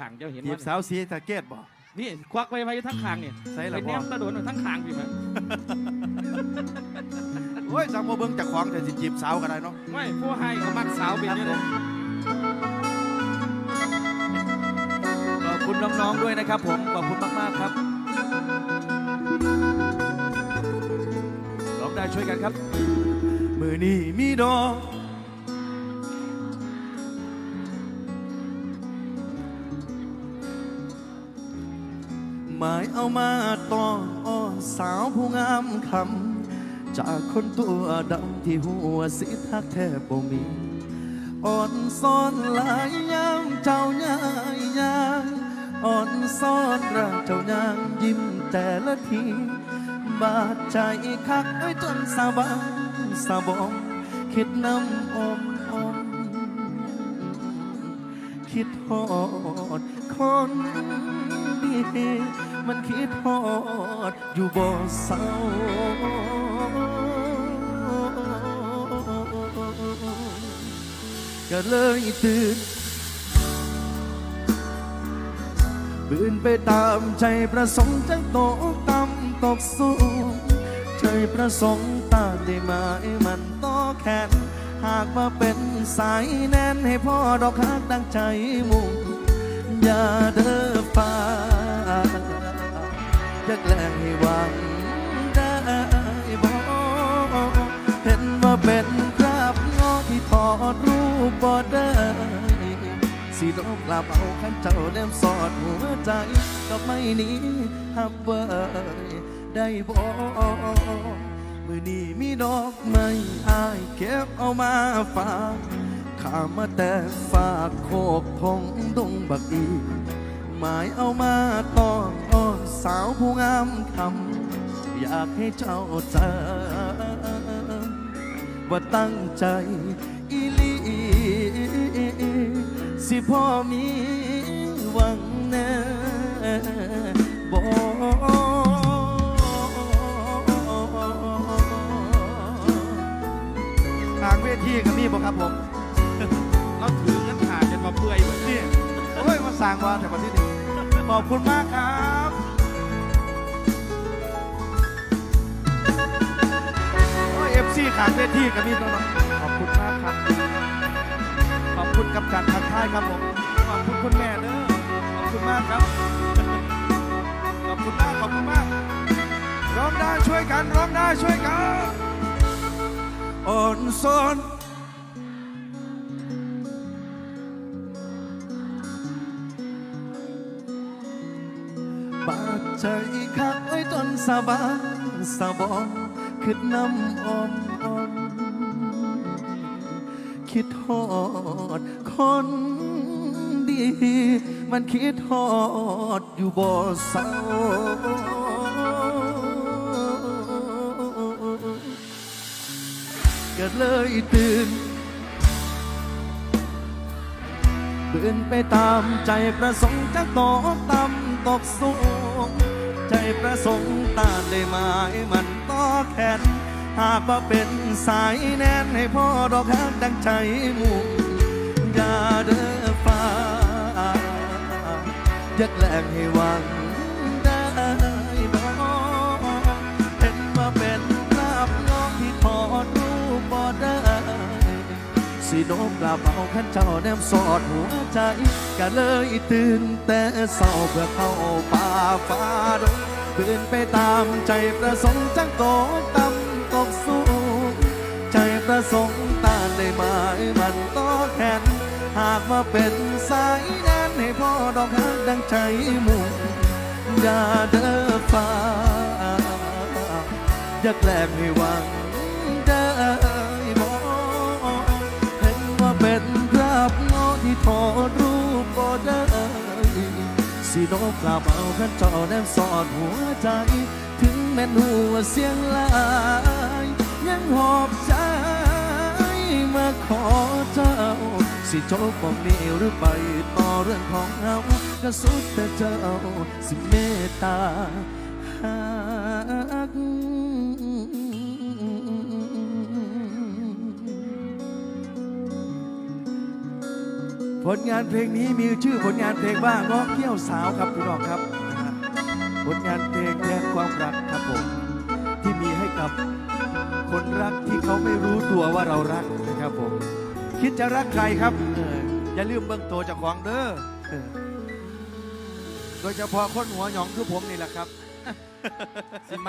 ขางเจ้าเห็นจีว่าบสาวสีตะเกตบ่ นี่ควักไว้ไว้ทั้งขางนี่ใส่ละไปบ่แนมตะโดนไว้ทั้งขางพี่มั้ยโอ้ยจังบ่เบิ่งจากของแต่สิจีบสาวก็ได้เนาะไม่ผู้ให้ก็มักสาวเป็นอยู่เลยขอบคุณน้องๆด้วยนะครับผมขอบคุณมากๆครับร้องได้ช่วยกันครับ มือนี้มีดอก หมายเอามาตอนอ้อนสาวผู้งามคำจากคนตัวดำที่หัวสิทักแทบบ่มีอ่อนซ่อนหลายยามเจ้ายายยางอ่อนซ่อนร่างเจ้ายางยิ้มแต่ละที บาดใจคักไว้จนสาบานสาบองคิดน้ำอมอมคิดฮอดคน มันคิดฮอดอยู่บ่เศร้าก็เลยตื่นบืนไปตามใจประสงค์จังโตกต่ำตกสูงใจประสงค์ตามได้ไหมมันต่อแขนหากว่าเป็นสายแน่นให้พ่อดอกฮักดังใจมุ่งอย่าเด้อ ดรูปบ่ได้สิโดกลับเอาขันเจ้าเล่มสอดหัวใจก็ไม่หนี้หับเบยได้บ่มือนี้มีดอกไม้อายเก็บเอามาฝากข้ามาแต่ฝากโคกทงดงบักอีหมายเอามาตอนอ้อนสาวผู้งามคำอยากให้เจ้าเจอว่าตั้งใจ สิพ่อมีหวังน่บ่ทางเวทีก็มีบ่ครับผม เราถือเงินขาดจนมาเปื่อยหมดนี่โอ้ย มาสั่งว่าแต่วันที่นี่ขอบคุณมากครับโอ้ยเอฟซีขางเวทีก็มีน้อง ขอบคุณกับการทักทายครับผมขอบคุณคุณแม่เด้อขอบคุณมากครับขอบคุณมากขอบคุณมากร้องได้ช่วยกันร้องได้ช่วยกันอ่อนซ้อนบาดใจคักไว้จนสาบานสาบอนคิดน้ำอมอม คิดทอดคนดี มันคิดทอดอยู่บ่เศร้าก็เลยตื่นบืนไปตามใจประสงค์จากตกต่ำตกสูง ใจประสงค์ตาได้ไหมมันต่อแขน หากว่าเป็นสายแน่นให้พ่อดอกฮักดังใจมุ่งอย่าเด้อฟ้ายากแกล้งให้หวังได้บ่เห็นว่าเป็นภาพน้องที่ถอดรูปบ่ได้สิโนมกลับเอาขันเจ้าแนมสอดหัวใจก็เลยตื่นแต่เศร้าเพื่อเข้าป่าฟ้าดงเดินไปตามใจประสงค์จังโตต่ำ ตกสูงใจประสงค์ต้านได้ไหมมันต่อแขนหากว่าเป็นสายแน่นให้พ่อดอกฮักดังใจมุ่งอย่าเด้อฟ้าอยาแกล้งให้หวังได้บ่เห็นว่าเป็นภาพเงาที่ถอรูปบ่ได้สิโนกลับเอาขันเจอแนมสอดหัวใจ ถึงแม่นหัวเสียงลา ยังหอบใจมาขอเจ้า สิโจกบอกนี้หรือไปต่อเรื่องของเราก็สุดแต่เจ้าสิเมตตาหักผลงานเพลงนี้มีชื่อผลงานเพลงว่าเงาะเกี้ยวสาวครับพี่น้องครับ ผลงานเพลงแทนความรักครับผม กับ คนรักที่เขาไม่รู้ตัวว่าเรารักนะครับผม คิดจะรักใครครับเอออย่าลืมเบื้องตัวจากของเด้อเออโดยเฉพาะคนหัวหยองคือผมนี่แหละครับ สิมัก